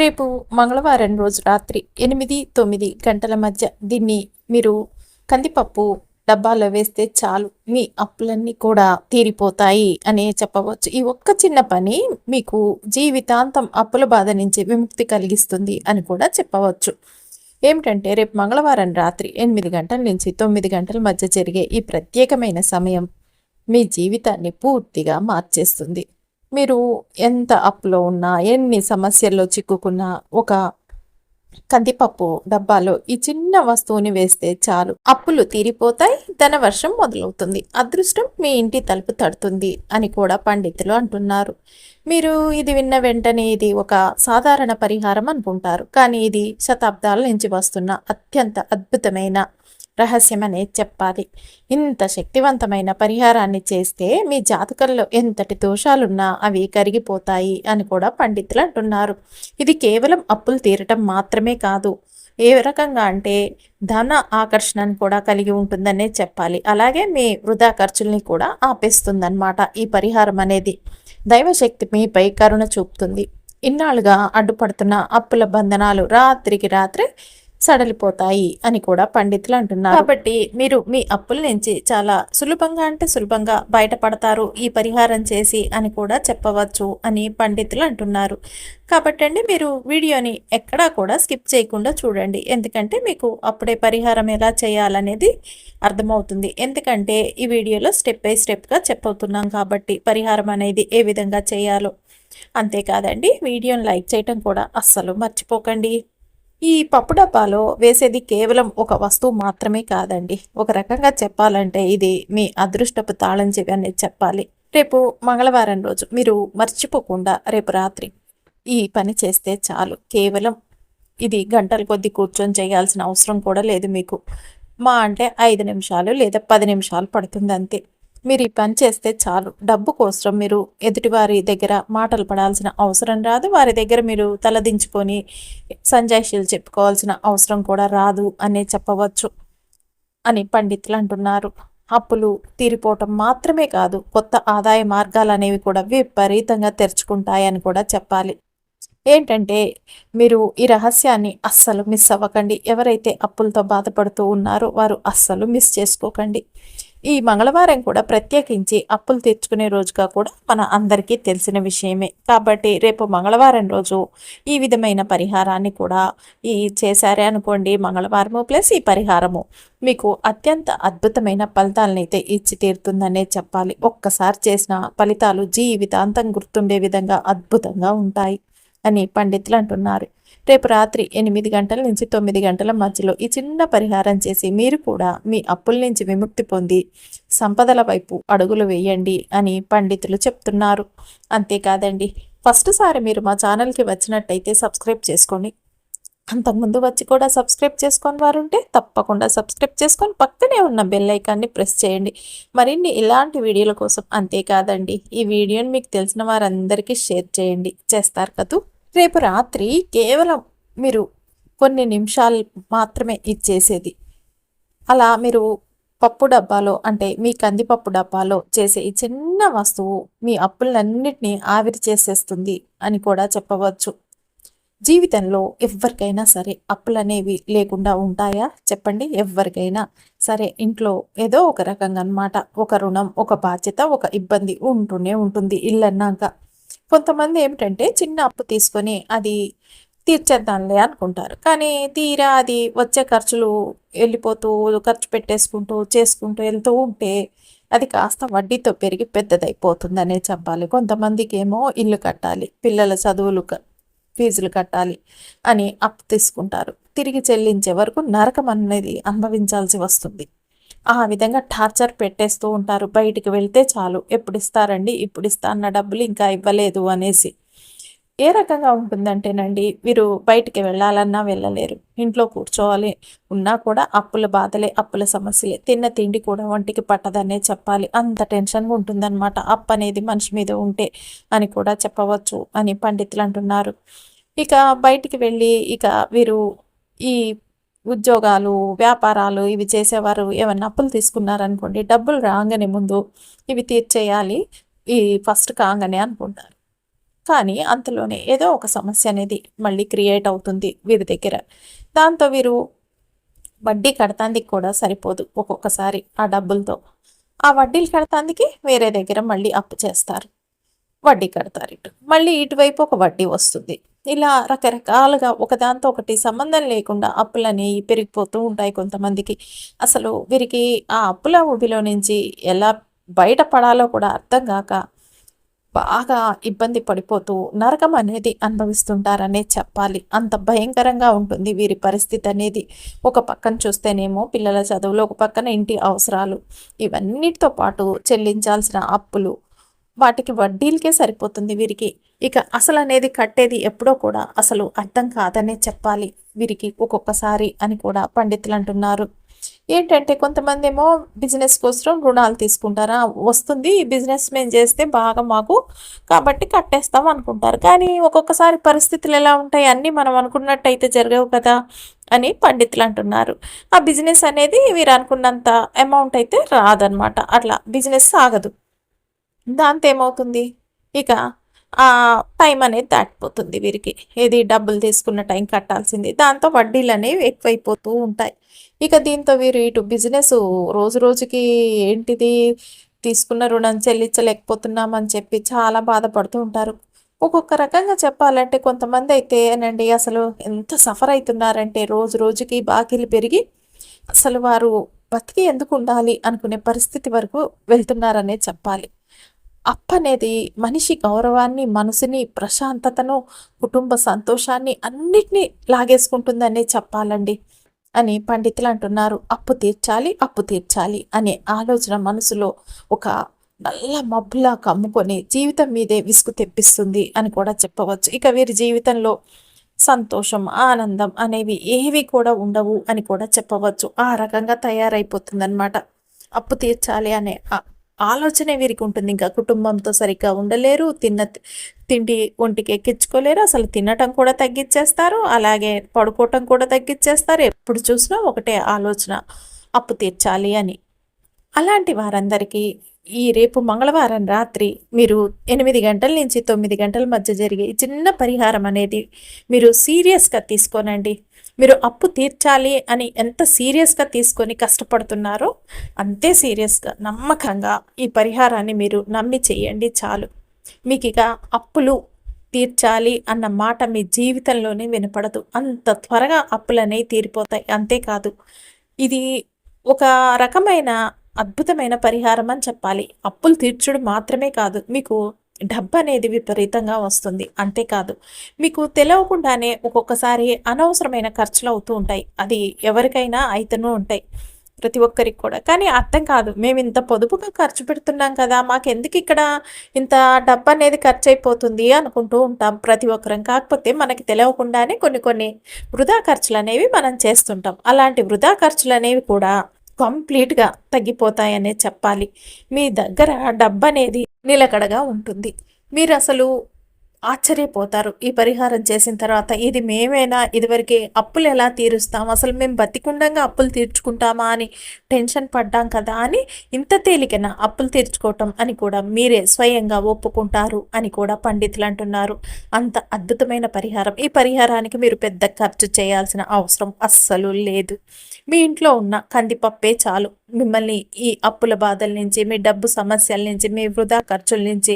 రేపు మంగళవారం రోజు రాత్రి ఎనిమిది తొమ్మిది గంటల మధ్య దీన్ని మీరు కందిపప్పు డబ్బాలో వేస్తే చాలు. మీ అప్పులన్నీ కూడా తీరిపోతాయి అని చెప్పవచ్చు. ఈ ఒక్క చిన్న పని మీకు జీవితాంతం అప్పుల బాధ నుంచి విముక్తి కలిగిస్తుంది అని కూడా చెప్పవచ్చు. ఏమిటంటే రేపు మంగళవారం రాత్రి ఎనిమిది గంటల నుంచి తొమ్మిది గంటల మధ్య జరిగే ఈ ప్రత్యేకమైన సమయం మీ జీవితాన్ని పూర్తిగా మార్చేస్తుంది. మీరు ఎంత అప్పులో ఉన్నా ఎన్ని సమస్యల్లో చిక్కుకున్నా ఒక కందిపప్పు డబ్బాలో ఈ చిన్న వస్తువుని వేస్తే చాలు. అప్పులు తీరిపోతాయి ధన వర్షం మొదలవుతుంది. అదృష్టం మీ ఇంటి తలుపు తడుతుంది అని కూడా పండితులు అంటున్నారు. మీరు ఇది విన్న వెంటనే ఇది ఒక సాధారణ పరిహారం అనుకుంటారు. కానీ ఇది శతాబ్దాల నుంచి వస్తున్న అత్యంత అద్భుతమైన రహస్యం చెప్పాలి. ఇంత శక్తివంతమైన పరిహారాన్ని చేస్తే మీ జాతకంలో ఎంతటి దోషాలున్నా అవి కరిగిపోతాయి అని కూడా పండితులు అంటున్నారు. ఇది కేవలం అప్పులు తీరటం మాత్రమే కాదు. ఏ రకంగా అంటే ధన ఆకర్షణను కూడా కలిగి ఉంటుందనే చెప్పాలి. అలాగే మీ వృధా ఖర్చుల్ని కూడా ఆపేస్తుందన్నమాట ఈ పరిహారం అనేది. దైవశక్తి మీపై కరుణ చూపుతుంది. ఇన్నాళ్ళుగా అడ్డుపడుతున్న అప్పుల బంధనాలు రాత్రికి రాత్రి సడలిపోతాయి అని కూడా పండితులు అంటున్నారు. కాబట్టి మీరు మీ అప్పుల నుంచి చాలా సులభంగా అంటే సులభంగా బయటపడతారు ఈ పరిహారం చేసి అని కూడా చెప్పవచ్చు అని పండితులు అంటున్నారు. కాబట్టి అండి మీరు వీడియోని ఎక్కడా కూడా స్కిప్ చేయకుండా చూడండి. ఎందుకంటే మీకు అప్పుడే పరిహారం ఎలా చేయాలనేది అర్థమవుతుంది. ఎందుకంటే ఈ వీడియోలో స్టెప్ బై స్టెప్గా చెప్పవుతున్నాం కాబట్టి పరిహారం అనేది ఏ విధంగా చేయాలో. అంతేకాదండి వీడియోని లైక్ చేయటం కూడా అస్సలు మర్చిపోకండి. ఈ పప్పు డబ్బాలో వేసేది కేవలం ఒక వస్తువు మాత్రమే కాదండి. ఒక రకంగా చెప్పాలంటే ఇది మీ అదృష్టపు తాళం చెవి అనేది చెప్పాలి. రేపు మంగళవారం రోజు మీరు మర్చిపోకుండా రేపు రాత్రి ఈ పని చేస్తే చాలు. కేవలం ఇది గంటల కొద్ది కూర్చొని చేయాల్సిన అవసరం కూడా లేదు మీకు. మా అంటే ఐదు నిమిషాలు లేదా పది నిమిషాలు పడుతుంది అంతే. మీరు ఈ పని చేస్తే చాలు. డబ్బు కోసం మీరు ఎదుటివారి దగ్గర మాటలు పడాల్సిన అవసరం రాదు. వారి దగ్గర మీరు తలదించుకొని సంజాయిషీలు చెప్పుకోవాల్సిన అవసరం కూడా రాదు అనే చెప్పవచ్చు అని పండితులు అంటున్నారు. అప్పులు తీరిపోవటం మాత్రమే కాదు కొత్త ఆదాయ మార్గాలు అనేవి కూడా విపరీతంగా తెరుచుకుంటాయని కూడా చెప్పాలి. ఏంటంటే మీరు ఈ రహస్యాన్ని అస్సలు మిస్ అవ్వకండి. ఎవరైతే అప్పులతో బాధపడుతూ ఉన్నారో వారు అస్సలు మిస్ చేసుకోకండి. ఈ మంగళవారం కూడా ప్రత్యేకించి అప్పులు తెచ్చుకునే రోజుగా కూడా మన అందరికీ తెలిసిన విషయమే. కాబట్టి రేపు మంగళవారం రోజు ఈ విధమైన పరిహారాన్ని కూడా ఈ చేశారే అనుకోండి మంగళవారము ప్లస్ ఈ పరిహారము. మీకు అత్యంత అద్భుతమైన ఫలితాలను అయితే ఇచ్చి తీరుతుందనే చెప్పాలి. ఒక్కసారి చేసిన ఫలితాలు జీవితాంతం గుర్తుండే విధంగా అద్భుతంగా ఉంటాయి అని పండితులు అంటున్నారు. రేపు రాత్రి ఎనిమిది గంటల నుంచి తొమ్మిది గంటల మధ్యలో ఈ చిన్న పరిహారం చేసి మీరు కూడా మీ అప్పుల నుంచి విముక్తి పొంది సంపదల వైపు అడుగులు వేయండి అని పండితులు చెప్తున్నారు. అంతేకాదండి ఫస్ట్ సారి మీరు మా ఛానల్కి వచ్చినట్టయితే సబ్స్క్రైబ్ చేసుకోండి అంతకుముందు వచ్చి కూడా సబ్స్క్రైబ్ చేసుకొని వారు ఉంటే తప్పకుండా సబ్స్క్రైబ్ చేసుకొని పక్కనే ఉన్న బెల్ ఐకాన్ని ప్రెస్ చేయండి. మరిన్ని ఇలాంటి వీడియోల కోసం అంతేకాదండి ఈ వీడియోని మీకు తెలిసిన వారందరికీ షేర్ చేయండి. చేస్తారు కదూ? రేపు రాత్రి కేవలం మీరు కొన్ని నిమిషాలు మాత్రమే ఇచ్చేసేది. అలా మీరు పప్పు డబ్బాలో అంటే మీ కందిపప్పు డబ్బాలో చేసే ఈ చిన్న వస్తువు మీ అప్పులన్నింటినీ ఆవిరి చేసేస్తుంది అని కూడా చెప్పవచ్చు. జీవితంలో ఎవరికైనా సరే అప్పులు అనేవి లేకుండా ఉంటాయా? చెప్పండి. ఎవరికైనా సరే ఇంట్లో ఏదో ఒక రకంగా అనమాట ఒక రుణం ఒక బాధ్యత ఒక ఇబ్బంది ఉంటూనే ఉంటుంది ఇల్లన్నాక. కొంతమంది ఏమిటంటే చిన్న అప్పు తీసుకొని అది తీర్చేద్దాంలే అనుకుంటారు. కానీ తీరా అది వచ్చే ఖర్చులు వెళ్ళిపోతూ ఖర్చు పెట్టేసుకుంటూ చేసుకుంటూ వెళ్తూ ఉంటే అది కాస్త వడ్డీతో పెరిగి పెద్దదైపోతుందనే చెప్పాలి. కొంతమందికి ఏమో ఇల్లు కట్టాలి పిల్లల చదువులు ఫీజులు కట్టాలి అని అప్పు తీసుకుంటారు. తిరిగి చెల్లించే వరకు నరకం అనేది అనుభవించాల్సి వస్తుంది. ఆ విధంగా టార్చర్ పెట్టేస్తూ ఉంటారు. బయటికి వెళ్తే చాలు ఎప్పుడు ఇస్తారండి ఇప్పుడు ఇస్తా అన్న డబ్బులు ఇంకా ఇవ్వలేదు అనేసి. ఏ రకంగా ఉంటుందంటేనండి వీరు బయటికి వెళ్ళాలన్నా వెళ్ళలేరు. ఇంట్లో కూర్చోవాలి ఉన్నా కూడా అప్పుల బాధలే అప్పుల సమస్యలే. తిన్న తిండి కూడా ఒంటికి పట్టదనే చెప్పాలి. అంత టెన్షన్గా ఉంటుందన్నమాట. అప్పు అనేది మనిషి మీద ఉంటే అని కూడా చెప్పవచ్చు అని పండితులు అంటున్నారు. ఇక బయటికి వెళ్ళి ఇక వీరు ఈ ఉద్యోగాలు వ్యాపారాలు ఇవి చేసేవారు ఏమైనా అప్పులు తీసుకున్నారనుకోండి డబ్బులు రాగానే ముందు ఇవి తీర్చేయాలి ఈ ఫస్ట్ కాగానే అనుకుంటారు. కానీ అంతలోనే ఏదో ఒక సమస్య అనేది మళ్ళీ క్రియేట్ అవుతుంది వీరి దగ్గర. దాంతో వీరు వడ్డీ కడతానికి కూడా సరిపోదు ఒక్కొక్కసారి ఆ డబ్బులతో. ఆ వడ్డీలు కడతానికి వేరే దగ్గర మళ్ళీ అప్పు చేస్తారు. వడ్డీ కడతారు ఇటు. మళ్ళీ ఇటువైపు ఒక వడ్డీ వస్తుంది. ఇలా రకరకాలుగా ఒకదాంతో ఒకటి సంబంధం లేకుండా అప్పులు అనేవి పెరిగిపోతూ ఉంటాయి కొంతమందికి. అసలు వీరికి ఆ అప్పుల ఊబిలో నుంచి ఎలా బయటపడాలో కూడా అర్థం కాక బాగా ఇబ్బంది పడిపోతూ నరకం అనేది అనుభవిస్తుంటారనే చెప్పాలి. అంత భయంకరంగా ఉంటుంది వీరి పరిస్థితి అనేది. ఒక పక్కన చూస్తేనేమో పిల్లల చదువులు ఒక పక్కన ఇంటి అవసరాలు. ఇవన్నిటితో పాటు చెల్లించాల్సిన అప్పులు వాటికి వడ్డీలకే సరిపోతుంది వీరికి. ఇక అసలు అనేది కట్టేది ఎప్పుడో కూడా అసలు అర్థం కాదనే చెప్పాలి వీరికి ఒక్కొక్కసారి అని కూడా పండితులు అంటున్నారు. ఏంటంటే కొంతమంది ఏమో బిజినెస్ కోసం రుణాలు తీసుకుంటారా? వస్తుంది బిజినెస్ మేము చేస్తే బాగా మాకు కాబట్టి కట్టేస్తాం అనుకుంటారు. కానీ ఒక్కొక్కసారి పరిస్థితులు ఎలా ఉంటాయి? అన్నీ మనం అనుకున్నట్టు అయితే జరగవు కదా అని పండితులు అంటున్నారు. ఆ బిజినెస్ అనేది వీరు అనుకున్నంత అమౌంట్ అయితే రాదనమాట అట్లా బిజినెస్ సాగదు. దాంతో ఏమవుతుంది ఇక ఆ టైం అనేది దాటిపోతుంది వీరికి. ఏది డబ్బులు తీసుకున్న టైం కట్టాల్సింది. దాంతో వడ్డీలు అనేవి ఎక్కువైపోతూ ఉంటాయి. ఇక దీంతో వీరు ఇటు బిజినెస్ రోజు రోజుకి ఏంటిది? తీసుకున్న రుణం చెల్లించలేకపోతున్నామని చెప్పి చాలా బాధపడుతూ ఉంటారు. ఒక్కొక్క రకంగా చెప్పాలంటే కొంతమంది అయితే అనండి అసలు ఎంత సఫర్ అవుతున్నారంటే రోజు రోజుకి బాకీలు పెరిగి అసలు వారు బతికి ఎందుకు ఉండాలి అనుకునే పరిస్థితి వరకు వెళ్తున్నారనే చెప్పాలి. అప్పనేది మనిషి గౌరవాన్ని మనసుని ప్రశాంతతను కుటుంబ సంతోషాన్ని అన్నిటినీ లాగేసుకుంటుందనే చెప్పాలండి అని పండితులు అంటున్నారు. అప్పు తీర్చాలి అప్పు తీర్చాలి అనే ఆలోచన మనసులో ఒక నల్ల మబ్బులా కమ్ముకొని జీవితం మీదే విసుగు తెప్పిస్తుంది అని కూడా చెప్పవచ్చు. ఇక వీరి జీవితంలో సంతోషం ఆనందం అనేవి ఏవి కూడా ఉండవు అని కూడా చెప్పవచ్చు. ఆ రకంగా తయారైపోతుందన్నమాట. అప్పు తీర్చాలి అనే ఆలోచనే వీరికి ఉంటుంది ఇంకా కుటుంబంతో సరిగ్గా ఉండలేరు. తిన్న తిండి ఒంటికి ఎక్కించుకోలేరు. అసలు తినటం కూడా తగ్గించేస్తారు. అలాగే పడుకోవటం కూడా తగ్గించేస్తారు. ఎప్పుడు చూసినా ఒకటే ఆలోచన అప్పు తీర్చాలి అని. అలాంటి వారందరికీ ఈ రేపు మంగళవారం రాత్రి మీరు ఎనిమిది గంటల నుంచి తొమ్మిది గంటల మధ్య జరిగే చిన్న పరిహారం అనేది మీరు సీరియస్గా తీసుకోనండి. మీరు అప్పు తీర్చాలి అని ఎంత సీరియస్గా తీసుకొని కష్టపడుతున్నారో అంతే సీరియస్గా నమ్మకంగా ఈ పరిహారాన్ని మీరు నమ్మి చేయండి చాలు. మీకు ఇక అప్పులు తీర్చాలి అన్న మాట మీ జీవితంలోనే వినపడదు. అంత త్వరగా అప్పులనేవి తీరిపోతాయి. అంతేకాదు ఇది ఒక రకమైన అద్భుతమైన పరిహారం అని చెప్పాలి. అప్పులు తీర్చడం మాత్రమే కాదు మీకు డబ్బు అనేది విపరీతంగా వస్తుంది. అంతేకాదు మీకు తెలియకుండానే ఒక్కొక్కసారి అనవసరమైన ఖర్చులు అవుతూ ఉంటాయి. అది ఎవరికైనా అయితేనూ ఉంటాయి. ప్రతి ఒక్కరికి కూడా. కానీ అర్థం కాదు మేము ఇంత పొదుపుగా ఖర్చు పెడుతున్నాం కదా మాకెందుకు ఇక్కడ ఇంత డబ్బు అనేది ఖర్చు అయిపోతుంది అనుకుంటూ ఉంటాం. ప్రతి ఒక్కరం. కాకపోతే మనకి తెలియకుండానే కొన్ని కొన్ని వృధా ఖర్చులు అనేవి మనం చేస్తుంటాం. అలాంటి వృధా ఖర్చులు అనేవి కూడా కంప్లీట్గా తగ్గిపోతాయనే చెప్పాలి. మీ దగ్గర డబ్బు అనేది నిలకడగా ఉంటుంది. మీరు అసలు ఆశ్చర్యపోతారు. ఈ పరిహారం చేసిన తర్వాత ఇది మేమేనా? ఇదివరకే అప్పులు ఎలా తీరుస్తాం? అసలు మేము బతికుండంగా అప్పులు తీర్చుకుంటామా అని టెన్షన్ పడ్డాం కదా అని ఇంత తేలికన అప్పులు తీర్చుకోవటం అని కూడా మీరే స్వయంగా ఒప్పుకుంటారు అని కూడా పండితులు అంటున్నారు. అంత అద్భుతమైన పరిహారం. ఈ పరిహారానికి మీరు పెద్ద ఖర్చు చేయాల్సిన అవసరం అస్సలు లేదు. మీ ఇంట్లో ఉన్న కందిపప్పే చాలు. మిమ్మల్ని ఈ అప్పుల బాధల నుంచి మీ డబ్బు సమస్యల నుంచి మీ వృధా ఖర్చుల నుంచి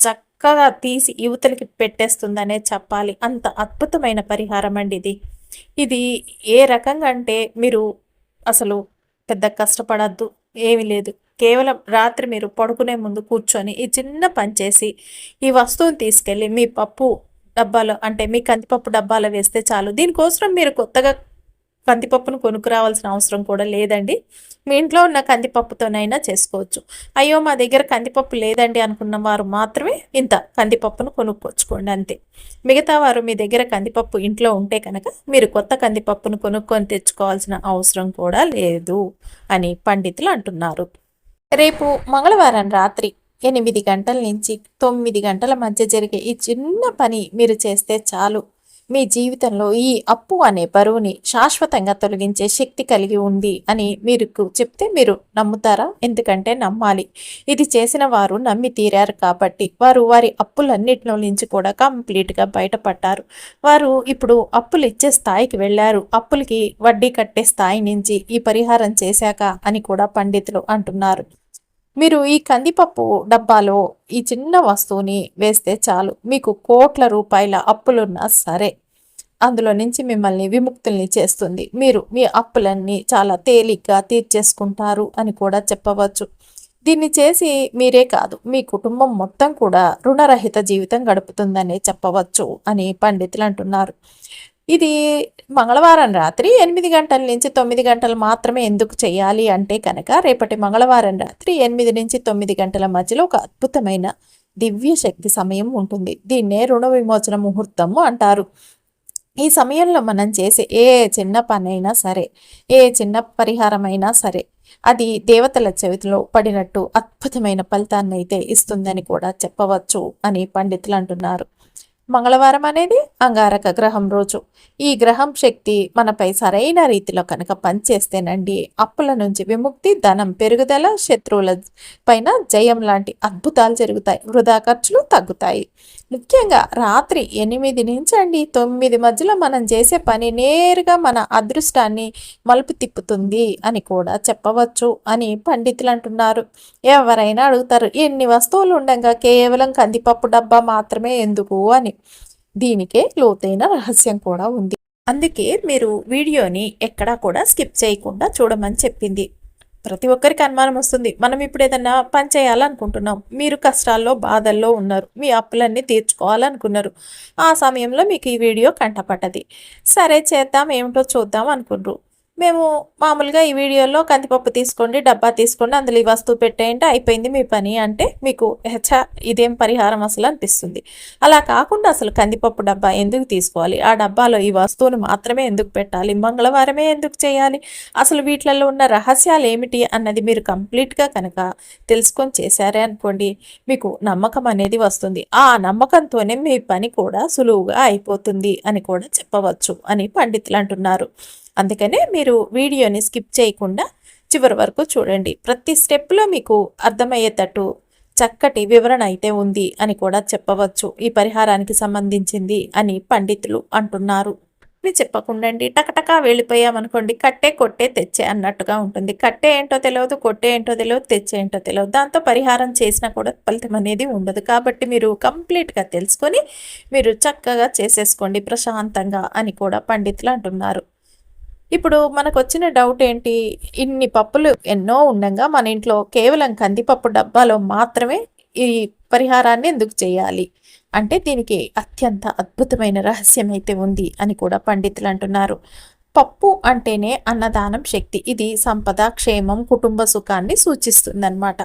చక్క చక్కగా తీసి యువతలకి పెట్టేస్తుందనే చెప్పాలి. అంత అద్భుతమైన పరిహారం అండి ఇది. ఇది ఏ రకంగా అంటే మీరు అసలు పెద్ద కష్టపడద్దు ఏమీ లేదు. కేవలం రాత్రి మీరు పడుకునే ముందు కూర్చొని ఈ చిన్న పని చేసి ఈ వస్తువుని తీసుకెళ్ళి మీ పప్పు డబ్బాలో అంటే మీ కందిపప్పు డబ్బాలో వేస్తే చాలు. దీనికోసం మీరు కొత్తగా కందిపప్పును కొనుక్కురావాల్సిన అవసరం కూడా లేదండి. మీ ఇంట్లో ఉన్న కందిపప్పుతోనైనా చేసుకోవచ్చు. అయ్యో మా దగ్గర కందిపప్పు లేదండి అనుకున్న వారు మాత్రమే ఇంత కందిపప్పును కొనుక్కొచ్చుకోండి అంతే. మిగతా వారు మీ దగ్గర కందిపప్పు ఇంట్లో ఉంటే కనుక మీరు కొత్త కందిపప్పును కొనుక్కొని తెచ్చుకోవాల్సిన అవసరం కూడా లేదు అని పండితులు అంటున్నారు. రేపు మంగళవారం రాత్రి ఎనిమిది గంటల నుంచి తొమ్మిది గంటల మధ్య జరిగే ఈ చిన్న పని మీరు చేస్తే చాలు. మీ జీవితంలో ఈ అప్పు అనే బరువుని శాశ్వతంగా తొలగించే శక్తి కలిగి ఉంది అని మీరు చెప్తే మీరు నమ్ముతారా? ఎందుకంటే నమ్మాలి. ఇది చేసిన వారు నమ్మి తీరారు కాబట్టి. వారు వారి అప్పులన్నిటిలో నుంచి కూడా కంప్లీట్గా బయటపడ్డారు. వారు ఇప్పుడు అప్పులు ఇచ్చే స్థాయికి వెళ్ళారు. అప్పులకి వడ్డీ కట్టే స్థాయి నుంచి ఈ పరిహారం చేశాక అని కూడా పండితులు అంటున్నారు. మీరు ఈ కందిపప్పు డబ్బాలో ఈ చిన్న వస్తువుని వేస్తే చాలు. మీకు కోట్ల రూపాయల అప్పులున్నా సరే అందులో నుంచి మిమ్మల్ని విముక్తుల్ని చేస్తుంది. మీరు మీ అప్పులన్నీ చాలా తేలిగ్గా తీర్చేసుకుంటారు అని కూడా చెప్పవచ్చు. దీన్ని చేసి మీరే కాదు మీ కుటుంబం మొత్తం కూడా రుణరహిత జీవితం గడుపుతుందనే చెప్పవచ్చు అని పండితులు అంటున్నారు. ఇది మంగళవారం రాత్రి ఎనిమిది గంటల నుంచి తొమ్మిది గంటలు మాత్రమే ఎందుకు చేయాలి అంటే కనుక రేపటి మంగళవారం రాత్రి ఎనిమిది నుంచి తొమ్మిది గంటల మధ్యలో ఒక అద్భుతమైన దివ్య శక్తి సమయం ఉంటుంది. దీన్నే రుణ విమోచన ముహూర్తము అంటారు. ఈ సమయంలో మనం చేసే ఏ చిన్న పనైనా సరే ఏ చిన్న పరిహారమైనా సరే అది దేవతల చెవితిలో పడినట్టు అద్భుతమైన ఫలితాన్ని అయితే ఇస్తుందని కూడా చెప్పవచ్చు అని పండితులు అంటున్నారు. మంగళవారం అనేది అంగారక గ్రహం రోజు. ఈ గ్రహం శక్తి మనపై సరైన రీతిలో కనుక పనిచేస్తేనండి అప్పుల నుంచి విముక్తి ధనం పెరుగుదల శత్రువుల పైన జయం లాంటి అద్భుతాలు జరుగుతాయి. వృధా ఖర్చులు తగ్గుతాయి. ముఖ్యంగా రాత్రి ఎనిమిది నుంచి అండి తొమ్మిది మధ్యలో మనం చేసే పని నేరుగా మన అదృష్టాన్ని మలుపు తిప్పుతుంది అని కూడా చెప్పవచ్చు అని పండితులు అంటున్నారు. ఎవరైనా అడుగుతారు ఎన్ని వస్తువులు ఉండగా కేవలం కందిపప్పు డబ్బా మాత్రమే ఎందుకు అని. దీనికే లోతైన రహస్యం కూడా ఉంది. అందుకే మీరు వీడియోని ఎక్కడా కూడా స్కిప్ చేయకుండా చూడమని చెప్పింది. ప్రతి ఒక్కరికి అనుమానం వస్తుంది. మనం ఇప్పుడు ఏదన్నా పని చేయాలనుకుంటున్నాం. మీరు కష్టాల్లో బాధల్లో ఉన్నారు. మీ అప్పులన్నీ తీర్చుకోవాలనుకున్నారు. ఆ సమయంలో మీకు ఈ వీడియో కంటపడ్డది. సరే చేద్దాం. ఏమిటో చూద్దాం అనుకున్నారు మేము మామూలుగా ఈ వీడియోలో కందిపప్పు తీసుకోండి డబ్బా తీసుకోండి అందులో ఈ వస్తువు పెట్టేయండి అయిపోయింది మీ పని అంటే మీకు హెచ్చ ఇదేం పరిహారం అసలు అనిపిస్తుంది. అలా కాకుండా అసలు కందిపప్పు డబ్బా ఎందుకు తీసుకోవాలి? ఆ డబ్బాలో ఈ వస్తువును మాత్రమే ఎందుకు పెట్టాలి? మంగళవారమే ఎందుకు చేయాలి? అసలు వీటిలలో ఉన్న రహస్యాలు ఏమిటి అన్నది మీరు కంప్లీట్గా కనుక తెలుసుకొని చేశారే అనుకోండి మీకు నమ్మకం అనేది వస్తుంది. ఆ నమ్మకంతోనే మీ పని కూడా సులువుగా అయిపోతుంది అని కూడా చెప్పవచ్చు అని పండితులు అంటున్నారు. అందుకనే మీరు వీడియోని స్కిప్ చేయకుండా చివరి వరకు చూడండి. ప్రతి స్టెప్లో మీకు అర్థమయ్యేటట్టు చక్కటి వివరణ అయితే ఉంది అని కూడా చెప్పవచ్చు. ఈ పరిహారానికి సంబంధించింది అని పండితులు అంటున్నారు. అని చెప్పకుండండి టకటకా వెళ్ళిపోయామనుకోండి కట్టే కొట్టే తెచ్చే అన్నట్టుగా ఉంటుంది. కట్టే ఏంటో తెలియదు కొట్టే ఏంటో తెలియదు తెచ్చే ఏంటో తెలియదు దాంతో పరిహారం చేసినా కూడా ఫలితం అనేది ఉండదు. కాబట్టి మీరు కంప్లీట్గా తెలుసుకొని మీరు చక్కగా చేసేసుకోండి ప్రశాంతంగా అని కూడా పండితులు అంటున్నారు. ఇప్పుడు మనకు వచ్చిన డౌట్ ఏంటి? ఇన్ని పప్పులు ఎన్నో ఉండగా మన ఇంట్లో కేవలం కందిపప్పు డబ్బాలో మాత్రమే ఈ పరిహారాన్ని ఎందుకు చేయాలి? అంటే దీనికి అత్యంత అద్భుతమైన రహస్యం అయితే ఉంది అని కూడా పండితులు అంటున్నారు. పప్పు అంటేనే అన్నదానం శక్తి. ఇది సంపద క్షేమం కుటుంబ సుఖాన్ని సూచిస్తుందన్నమాట.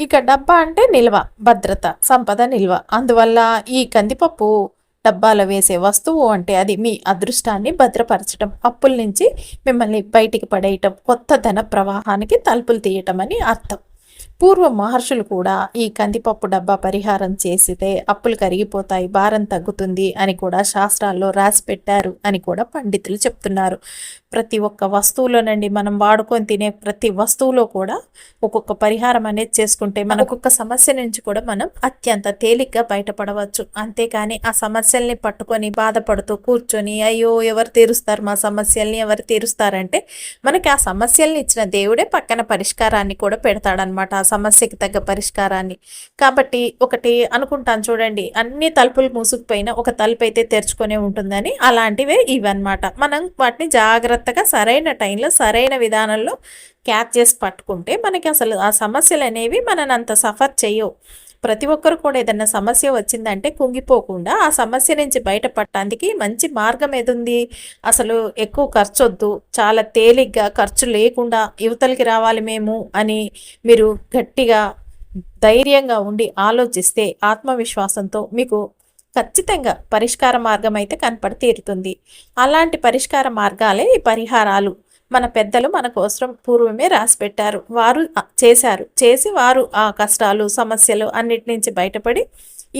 ఇక డబ్బా అంటే నిల్వ భద్రత సంపద నిల్వ. అందువల్ల ఈ కందిపప్పు డబ్బాలో వేసే వస్తువు అంటే అది మీ అదృష్టాన్ని భద్రపరచడం అప్పుల నుంచి మిమ్మల్ని బయటికి పడేయటం కొత్త ధన ప్రవాహానికి తలుపులు తీయటం అని అర్థం. పూర్వ మహర్షులు కూడా ఈ కందిపప్పు డబ్బా పరిహారం చేసితే అప్పులు కరిగిపోతాయి భారం తగ్గుతుంది అని కూడా శాస్త్రాల్లో రాసి పెట్టారు అని కూడా పండితులు చెప్తున్నారు. ప్రతి ఒక్క వస్తువులోనండి మనం వాడుకొని తినే ప్రతి వస్తువులో కూడా ఒక్కొక్క పరిహారం అనేది చేసుకుంటే మనకొక సమస్య నుంచి కూడా మనం అత్యంత తేలిగ్గా బయటపడవచ్చు. అంతేకాని ఆ సమస్యల్ని పట్టుకొని బాధపడుతూ కూర్చొని అయ్యో ఎవరు తీరుస్తారు మా సమస్యల్ని ఎవరు తీరుస్తారంటే మనకి ఆ సమస్యల్ని ఇచ్చిన దేవుడే పక్కన పరిష్కారాన్ని కూడా పెడతాడనమాట ఆ సమస్యకి తగ్గ పరిష్కారాన్ని. కాబట్టి ఒకటి అనుకుంటాను చూడండి అన్ని తలుపులు మూసుకుపోయినా ఒక తలుపు అయితే తెరుచుకొనే ఉంటుందని అలాంటివే ఇవన్నమాట. మనం వాటిని జాగ్రత్త జాగ్రత్తగా సరైన టైంలో సరైన విధానంలో క్యాచ్ చేసి పట్టుకుంటే మనకి అసలు ఆ సమస్యలు అనేవి మనని అంత సఫర్ చేయవు. ప్రతి ఒక్కరు కూడా ఏదైనా సమస్య వచ్చిందంటే కుంగిపోకుండా ఆ సమస్య నుంచి బయటపడటానికి మంచి మార్గం ఏదుంది అసలు ఎక్కువ ఖర్చు వద్దు చాలా తేలిగ్గా ఖర్చు లేకుండా యువతలకి రావాలి మేము అని మీరు గట్టిగా ధైర్యంగా ఉండి ఆలోచిస్తే ఆత్మవిశ్వాసంతో మీకు ఖచ్చితంగా పరిష్కార మార్గం అయితే కనపడి తీరుతుంది అలాంటి పరిష్కార మార్గాలే ఈ పరిహారాలు. మన పెద్దలు మన కోసం పూర్వమే రాసి పెట్టారు వారు చేశారు. చేసి వారు ఆ కష్టాలు సమస్యలు అన్నిటి నుంచి బయటపడి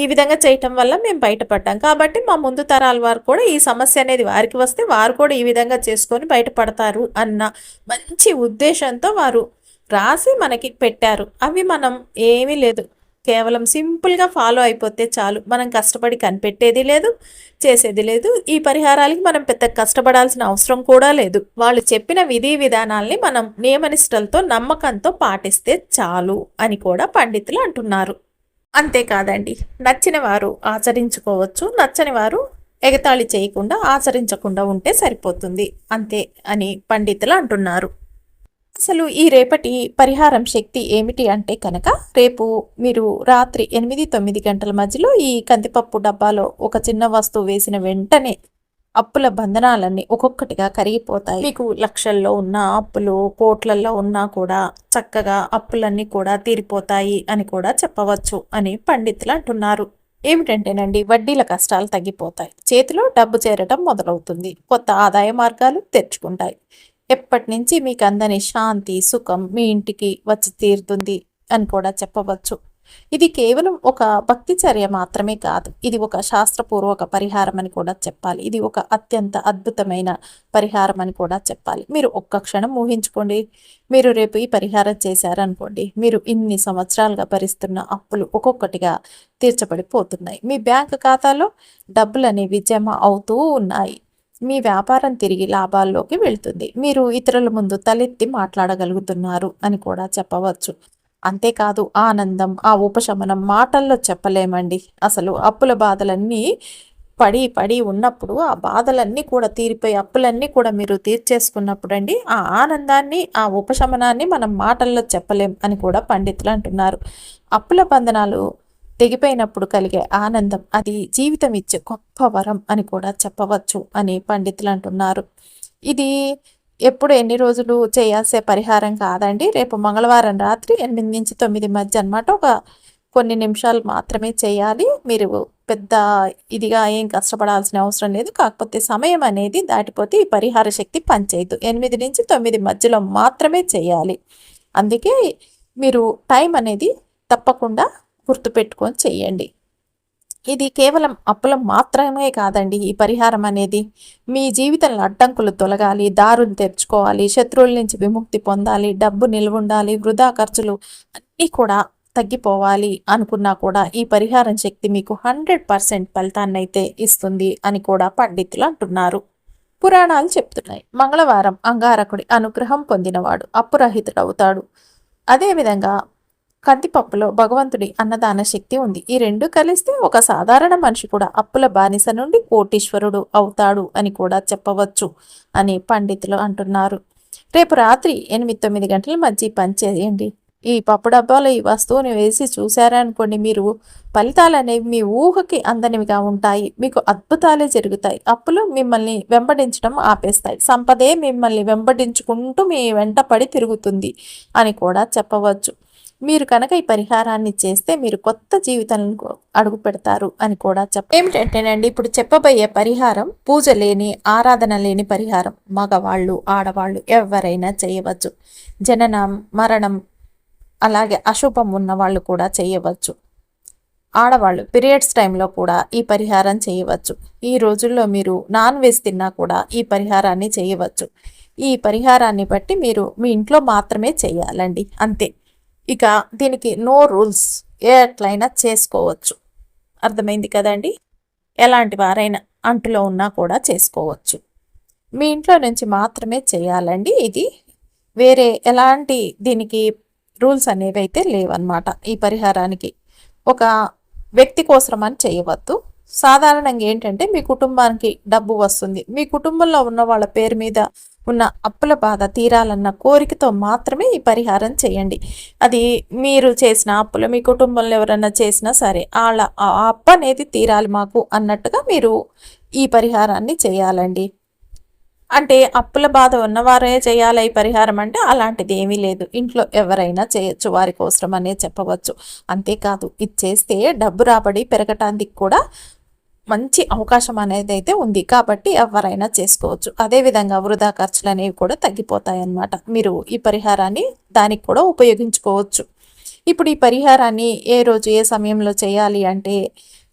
ఈ విధంగా చేయటం వల్ల మేము బయటపడ్డాం. కాబట్టి మా ముందు తరాల వారు కూడా ఈ సమస్య అనేది వారికి వస్తే వారు కూడా ఈ విధంగా చేసుకొని బయటపడతారు అన్న మంచి ఉద్దేశంతో వారు రాసి మనకి పెట్టారు. అవి మనం ఏమీ లేదు. కేవలం సింపుల్గా ఫాలో అయిపోతే చాలు. మనం కష్టపడి కనిపెట్టేది లేదు చేసేది లేదు. ఈ పరిహారాలకి మనం పెద్ద కష్టపడాల్సిన అవసరం కూడా లేదు. వాళ్ళు చెప్పిన విధి విధానాల్ని మనం నియమనిష్టలతో నమ్మకంతో పాటిస్తే చాలు అని కూడా పండితులు అంటున్నారు. అంతేకాదండి. నచ్చిన వారు ఆచరించుకోవచ్చు. నచ్చని వారు ఎగతాళి చేయకుండా ఆచరించకుండా ఉంటే సరిపోతుంది. అంతే అని పండితులు అంటున్నారు. అసలు ఈ రేపటి పరిహారం శక్తి ఏమిటి అంటే కనుక రేపు మీరు రాత్రి ఎనిమిది తొమ్మిది గంటల మధ్యలో ఈ కందిపప్పు డబ్బాలో ఒక చిన్న వస్తువు వేసిన వెంటనే అప్పుల బంధనాలన్నీ ఒక్కొక్కటిగా కరిగిపోతాయి. మీకు లక్షల్లో ఉన్న అప్పులు కోట్లల్లో ఉన్నా కూడా చక్కగా అప్పులన్నీ కూడా తీరిపోతాయి అని కూడా చెప్పవచ్చు అని పండితులు అంటున్నారు. ఏమిటంటేనండి వడ్డీల కష్టాలు తగ్గిపోతాయి. చేతిలో డబ్బు చేరడం మొదలవుతుంది. కొత్త ఆదాయ మార్గాలు తెరుచుకుంటాయి. ఎప్పటి నుంచి మీకు అందని శాంతి సుఖం మీ ఇంటికి వచ్చి తీరుతుంది అని కూడా చెప్పవచ్చు. ఇది కేవలం ఒక భక్తి చర్య మాత్రమే కాదు. ఇది ఒక శాస్త్రపూర్వక పరిహారం అని కూడా చెప్పాలి. ఇది ఒక అత్యంత అద్భుతమైన పరిహారం అని కూడా చెప్పాలి. మీరు ఒక్క క్షణం ఊహించుకోండి. మీరు రేపు ఈ పరిహారం చేశారనుకోండి. మీరు ఇన్ని సంవత్సరాలుగా భరిస్తున్న అప్పులు ఒక్కొక్కటిగా తీర్చబడిపోతున్నాయి. మీ బ్యాంక్ ఖాతాలో డబ్బులు అనేవి జమ అవుతూ ఉన్నాయి. మీ వ్యాపారం తిరిగి లాభాల్లోకి వెళ్తుంది. మీరు ఇతరుల ముందు తలెత్తి మాట్లాడగలుగుతున్నారు అని కూడా చెప్పవచ్చు. అంతేకాదు ఆనందం ఆ ఉపశమనం మాటల్లో చెప్పలేమండి. అసలు అప్పుల బాధలన్నీ పడి పడి ఉన్నప్పుడు ఆ బాధలన్నీ కూడా తీరిపోయి అప్పులన్నీ కూడా మీరు తీర్చేసుకున్నప్పుడు అండి ఆ ఆనందాన్ని ఆ ఉపశమనాన్ని మనం మాటల్లో చెప్పలేం అని కూడా పండితులు అంటున్నారు. అప్పుల బంధనాలు తెగిపోయినప్పుడు కలిగే ఆనందం అది జీవితం ఇచ్చే గొప్ప వరం అని కూడా చెప్పవచ్చు అని పండితులు అంటున్నారు. ఇది ఎప్పుడు ఎన్ని రోజులు చేయాల్సే పరిహారం కాదండి. రేపు మంగళవారం రాత్రి ఎనిమిది నుంచి తొమ్మిది మధ్య అనమాట ఒక కొన్ని నిమిషాలు మాత్రమే చేయాలి. మీరు పెద్ద ఇదిగా ఏం కష్టపడాల్సిన అవసరం లేదు. కాకపోతే సమయం అనేది దాటిపోతే ఈ పరిహార శక్తి పనిచేయదు. ఎనిమిది నుంచి తొమ్మిది మధ్యలో మాత్రమే చేయాలి. అందుకే మీరు టైం అనేది తప్పకుండా గుర్తుపెట్టుకొని చెయ్యండి. ఇది కేవలం అప్పుల మాత్రమే కాదండి ఈ పరిహారం అనేది. మీ జీవితంలో అడ్డంకులు తొలగాలి దారులు తెరుచుకోవాలి శత్రువుల నుంచి విముక్తి పొందాలి డబ్బు నిల్వుండాలి వృధా ఖర్చులు అన్నీ కూడా తగ్గిపోవాలి అనుకున్నా కూడా ఈ పరిహారం శక్తి మీకు హండ్రెడ్ పర్సెంట్ ఫలితాన్నైతే ఇస్తుంది అని కూడా పండితులు అంటున్నారు. పురాణాలు చెప్తున్నాయి. మంగళవారం అంగారకుడి అనుగ్రహం పొందినవాడు అప్పురహితుడవుతాడు. అదేవిధంగా కందిపప్పులో భగవంతుడి అన్నదాన శక్తి ఉంది. ఈ రెండు కలిస్తే ఒక సాధారణ మనిషి కూడా అప్పుల బానిస నుండి కోటీశ్వరుడు అవుతాడు అని కూడా చెప్పవచ్చు అని పండితులు అంటున్నారు. రేపు రాత్రి ఎనిమిది తొమ్మిది గంటల మధ్య పని చేయండి. ఈ పప్పు డబ్బాలో ఈ వస్తువుని వేసి చూశారనుకోండి మీరు ఫలితాలు అనేవి మీ ఊహకి అందనివిగా ఉంటాయి. మీకు అద్భుతాలే జరుగుతాయి. అప్పులు మిమ్మల్ని వెంబడించడం ఆపేస్తాయి. సంపదే మిమ్మల్ని వెంబడించుకుంటూ మీ వెంట పడి తిరుగుతుంది అని కూడా చెప్పవచ్చు. మీరు కనుక ఈ పరిహారాన్ని చేస్తే మీరు కొత్త జీవితాలను అడుగు పెడతారు అని కూడా చెప్ప ఏమిటంటేనండి ఇప్పుడు చెప్పబోయే పరిహారం పూజ లేని ఆరాధన లేని పరిహారం. మగవాళ్ళు ఆడవాళ్ళు ఎవరైనా చేయవచ్చు. జననం మరణం అలాగే అశుభం ఉన్న వాళ్ళు కూడా చేయవచ్చు. ఆడవాళ్ళు పీరియడ్స్ టైంలో కూడా ఈ పరిహారం చేయవచ్చు. ఈ రోజుల్లో మీరు నాన్ వెజ్ తిన్నా కూడా ఈ పరిహారాన్ని చేయవచ్చు. ఈ పరిహారాన్ని బట్టి మీరు మీ ఇంట్లో మాత్రమే చేయాలండి. అంతే. ఇక దీనికి నో రూల్స్ ఎట్లయినా చేసుకోవచ్చు. అర్థమైంది కదండి? ఎలాంటి వారైనా అంటులో ఉన్నా కూడా చేసుకోవచ్చు. మీ ఇంట్లో నుంచి మాత్రమే చేయాలండి ఇది. వేరే ఎలాంటి దీనికి రూల్స్ అనేవి అయితే లేవన్నమాట ఈ పరిహారానికి. ఒక వ్యక్తి కోసం అని చేయవద్దు. సాధారణంగా ఏంటంటే మీ కుటుంబానికి డబ్బు వస్తుంది. మీ కుటుంబంలో ఉన్న వాళ్ళ పేరు మీద ఉన్న అప్పుల బాధ తీరాలన్న కోరికతో మాత్రమే ఈ పరిహారం చేయండి. అది మీరు చేసిన అప్పులు మీ కుటుంబంలో ఎవరైనా చేసినా సరే వాళ్ళ ఆ అప్పు అనేది తీరాలి మాకు అన్నట్టుగా మీరు ఈ పరిహారాన్ని చేయాలండి. అంటే అప్పుల బాధ ఉన్నవారే చేయాలి ఈ పరిహారం అంటే అలాంటిది ఏమీ లేదు. ఇంట్లో ఎవరైనా చేయొచ్చు వారి కోసం అనే చెప్పవచ్చు. అంతేకాదు ఇది చేస్తే డబ్బు రాబడి పెరగటానికి కూడా మంచి అవకాశం అనేది అయితే ఉంది. కాబట్టి ఎవరైనా చేసుకోవచ్చు. అదేవిధంగా వృధా ఖర్చులు అనేవి కూడా తగ్గిపోతాయి అన్నమాట మీరు ఈ పరిహారాన్ని దానికి కూడా ఉపయోగించుకోవచ్చు. ఇప్పుడు ఈ పరిహారాన్ని ఏ రోజు ఏ సమయంలో చేయాలి అంటే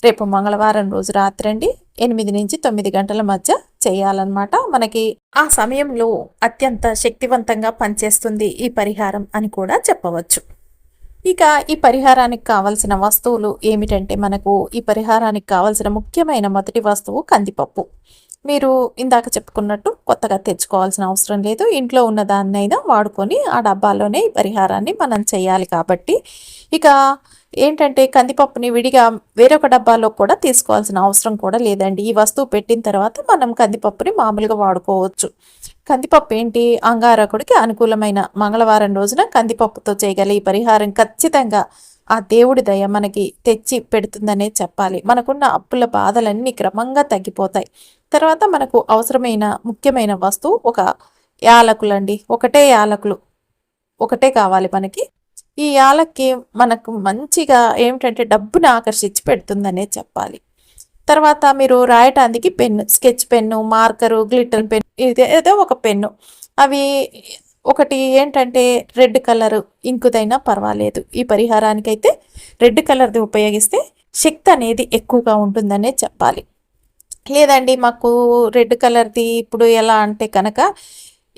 రేపు మంగళవారం రోజు రాత్రి అండి ఎనిమిది నుంచి తొమ్మిది గంటల మధ్య చేయాలన్నమాట. మనకి ఆ సమయంలో అత్యంత శక్తివంతంగా పనిచేస్తుంది ఈ పరిహారం అని కూడా చెప్పవచ్చు. ఇక ఈ పరిహారానికి కావలసిన వస్తువులు ఏమిటంటే మనకు ఈ పరిహారానికి కావలసిన ముఖ్యమైన మొదటి వస్తువు కందిపప్పు. మీరు ఇందాక చెప్పుకున్నట్టు కొత్తగా తెచ్చుకోవాల్సిన అవసరం లేదు. ఇంట్లో ఉన్న దాన్నైనా వాడుకొని ఆ డబ్బాలోనే ఈ పరిహారాన్ని మనం చేయాలి కాబట్టి. ఇక ఏంటంటే కందిపప్పుని విడిగా వేరొక డబ్బాలో కూడా తీసుకోవాల్సిన అవసరం కూడా లేదండి. ఈ వస్తువు పెట్టిన తర్వాత మనం కందిపప్పుని మామూలుగా వాడుకోవచ్చు. కందిపప్పు ఏంటి? అంగారకుడికి అనుకూలమైన మంగళవారం రోజున కందిపప్పుతో చేయగల ఈ పరిహారం ఖచ్చితంగా ఆ దేవుడి దయ మనకి తెచ్చి పెడుతుందనే చెప్పాలి. మనకున్న అప్పుల బాధలన్నీ క్రమంగా తగ్గిపోతాయి. తర్వాత మనకు అవసరమైన ముఖ్యమైన వస్తువు ఒక యాలకులండి. ఒకటే యాలకులు. ఒకటే కావాలి మనకి. ఈ యాలక్కి మనకు మంచిగా ఏమిటంటే డబ్బును ఆకర్షించి పెడుతుందనే చెప్పాలి. తర్వాత మీరు రాయటానికి pen sketch pen marker glitter pen ఇది ఏదో ఒక పెన్ను. అవి ఒకటి ఏంటంటే రెడ్ కలర్ ఇంకుదైనా పర్వాలేదు. ఈ పరిహారానికైతే రెడ్ కలర్ది ఉపయోగిస్తే శక్తి అనేది ఎక్కువగా ఉంటుందనే చెప్పాలి. లేదండి మాకు రెడ్ కలర్ది ఇప్పుడు ఎలా అంటే కనుక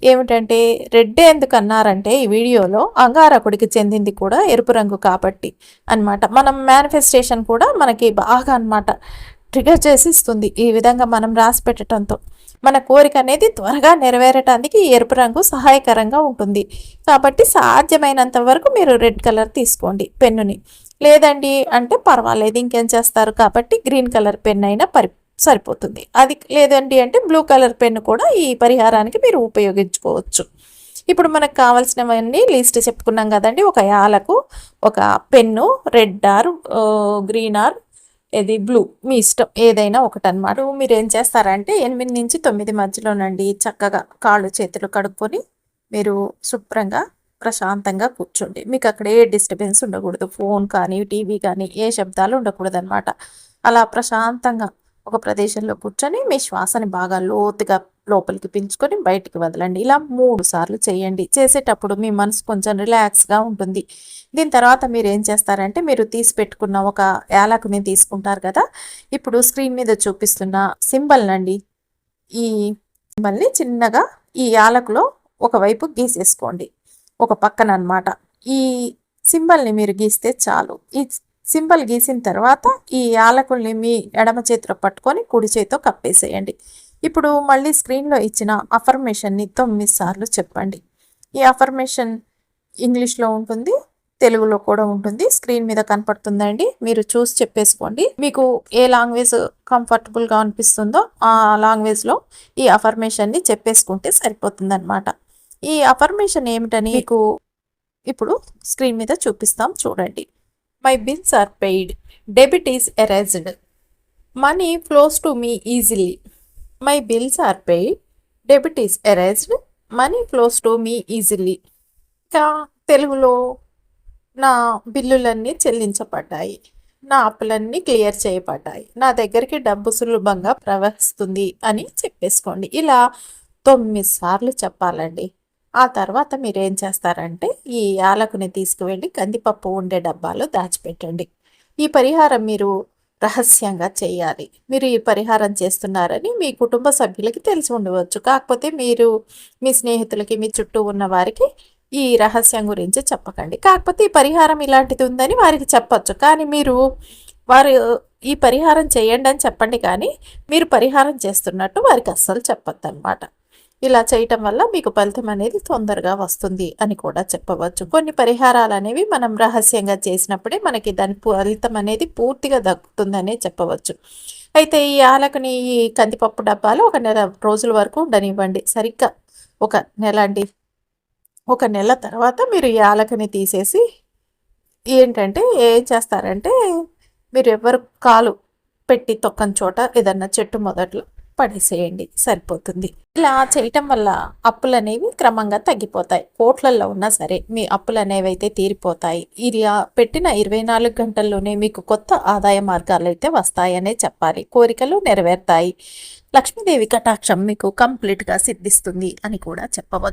ఏమిటంటే రెడ్ ఎందుకు అన్నారంటే ఈ వీడియోలో అంగారకుడికి చెందింది కూడా ఎరుపు రంగు కాబట్టి అనమాట మనం మేనిఫెస్టేషన్ కూడా మనకి బాగా అనమాట ట్రిగర్ చేసి ఇస్తుంది ఈ విధంగా మనం రాసి పెట్టడంతో. మన కోరిక అనేది త్వరగా నెరవేరటానికి ఎరుపు రంగు సహాయకరంగా ఉంటుంది. కాబట్టి సాధ్యమైనంత వరకు మీరు రెడ్ కలర్ తీసుకోండి పెన్నుని. లేదండి అంటే పర్వాలేదు ఇంకేం చేస్తారు? కాబట్టి గ్రీన్ కలర్ పెన్ అయినా పరి సరిపోతుంది. అది లేదండి అంటే బ్లూ కలర్ పెన్ను కూడా ఈ పరిహారానికి మీరు ఉపయోగించుకోవచ్చు. ఇప్పుడు మనకు కావాల్సినవన్నీ లిస్ట్ చెప్పుకున్నాం కదండి. ఒక యాలకు ఒక pen red or green or ఇది బ్లూ మీ ఇష్టం ఏదైనా ఒకటి అనమాట మీరు ఏం చేస్తారంటే ఎనిమిది నుంచి తొమ్మిది మధ్యలోనండి చక్కగా కాళ్ళు చేతులు కడుక్కొని మీరు శుభ్రంగా ప్రశాంతంగా కూర్చోండి. మీకు అక్కడ ఏ డిస్టర్బెన్స్ ఉండకూడదు. ఫోన్ కానీ టీవీ కానీ ఏ శబ్దాలు ఉండకూడదు అనమాట అలా ప్రశాంతంగా ఒక ప్రదేశంలో కూర్చొని మీ శ్వాసని బాగా లోతుగా లోపలికి పీల్చుకొని బయటికి వదలండి. ఇలా మూడు సార్లు చేయండి. చేసేటప్పుడు మీ మనసు కొంచెం రిలాక్స్గా ఉంటుంది. దీని తర్వాత మీరు ఏం చేస్తారంటే మీరు తీసి పెట్టుకున్న ఒక యాలకుని తీసుకుంటారు కదా ఇప్పుడు స్క్రీన్ మీద చూపిస్తున్న సింబల్ నండి ఈ సింబల్ని చిన్నగా ఈ యాలకులో ఒకవైపు గీసేసుకోండి. ఒక పక్కన అనమాట ఈ సింబల్ని మీరు గీస్తే చాలు. ఈ సింబల్ గీసిన తర్వాత ఈ యాలకుల్ని మీ ఎడమ చేతిలో పట్టుకొని కుడి చేతితో కప్పేసేయండి. ఇప్పుడు మళ్ళీ స్క్రీన్లో ఇచ్చిన అఫర్మేషన్ని తొమ్మిది సార్లు చెప్పండి. ఈ అఫర్మేషన్ ఇంగ్లీష్లో ఉంటుంది తెలుగులో కూడా ఉంటుంది. స్క్రీన్ మీద కనపడుతుందండి. మీరు చూసి చెప్పేసుకోండి. మీకు ఏ లాంగ్వేజ్ కంఫర్టబుల్గా అనిపిస్తుందో ఆ లాంగ్వేజ్లో ఈ అఫర్మేషన్ని చెప్పేసుకుంటే సరిపోతుంది అనమాట ఈ అఫర్మేషన్ ఏమిటని మీకు ఇప్పుడు స్క్రీన్ మీద చూపిస్తాం. చూడండి. My bills are paid debit is erased money flows to me easily my bills are paid debit is erased money flows to me easily ఇంకా తెలుగులో నా బిల్లులన్నీ చెల్లించబడ్డాయి. నా అప్పులన్నీ క్లియర్ చేయబడ్డాయి. నా దగ్గరికి డబ్బు సులభంగా ప్రవహిస్తుంది అని చెప్పేసుకోండి. ఇలా తొమ్మిది సార్లు చెప్పాలండి. ఆ తర్వాత మీరు ఏం చేస్తారంటే ఈ యాలకుని తీసుకువెళ్ళి కందిపప్పు ఉండే డబ్బాలో దాచిపెట్టండి. ఈ పరిహారం మీరు రహస్యంగా చేయాలి. మీరు ఈ పరిహారం చేస్తున్నారని మీ కుటుంబ సభ్యులకి తెలిసి ఉండవచ్చు. కాకపోతే మీరు మీ స్నేహితులకి మీ చుట్టూ ఉన్న వారికి ఈ రహస్యం గురించి చెప్పకండి. కాకపోతే ఈ పరిహారం ఇలాంటిది ఉందని వారికి చెప్పచ్చు. కానీ మీరు వారు ఈ పరిహారం చేయండి అని చెప్పండి కానీ మీరు పరిహారం చేస్తున్నట్టు వారికి అస్సలు చెప్పొద్దు అనమాట ఇలా చేయటం వల్ల మీకు ఫలితం అనేది తొందరగా వస్తుంది అని కూడా చెప్పవచ్చు. కొన్ని పరిహారాలు అనేవి మనం రహస్యంగా చేసినప్పుడే మనకి దాని ఫలితం అనేది పూర్తిగా దక్కుతుందనే చెప్పవచ్చు. అయితే ఈ ఆలకుని ఈ కందిపప్పు డబ్బాలు ఒక నెల రోజుల వరకు ఉండనివ్వండి. సరిగ్గా ఒక నెల అండి. ఒక నెల తర్వాత మీరు ఈ ఆలకని తీసేసి ఏంటంటే ఏం చేస్తారంటే మీరు ఎవరు కాలు పెట్టి తొక్కని చోట ఏదన్నా చెట్టు మొదట్లో పడేసేయండి సరిపోతుంది. ఇలా చేయటం వల్ల అప్పులు అనేవి క్రమంగా తగ్గిపోతాయి. కోట్లల్లో ఉన్నా సరే మీ అప్పులు అనేవి అయితే తీరిపోతాయి ఇలా పెట్టిన ఇరవై నాలుగు గంటల్లోనే మీకు కొత్త ఆదాయ మార్గాలు అయితే వస్తాయనే చెప్పాలి. కోరికలు నెరవేరుతాయి. లక్ష్మీదేవి కటాక్షం మీకు కంప్లీట్గా సిద్ధిస్తుంది అని కూడా చెప్పవచ్చు.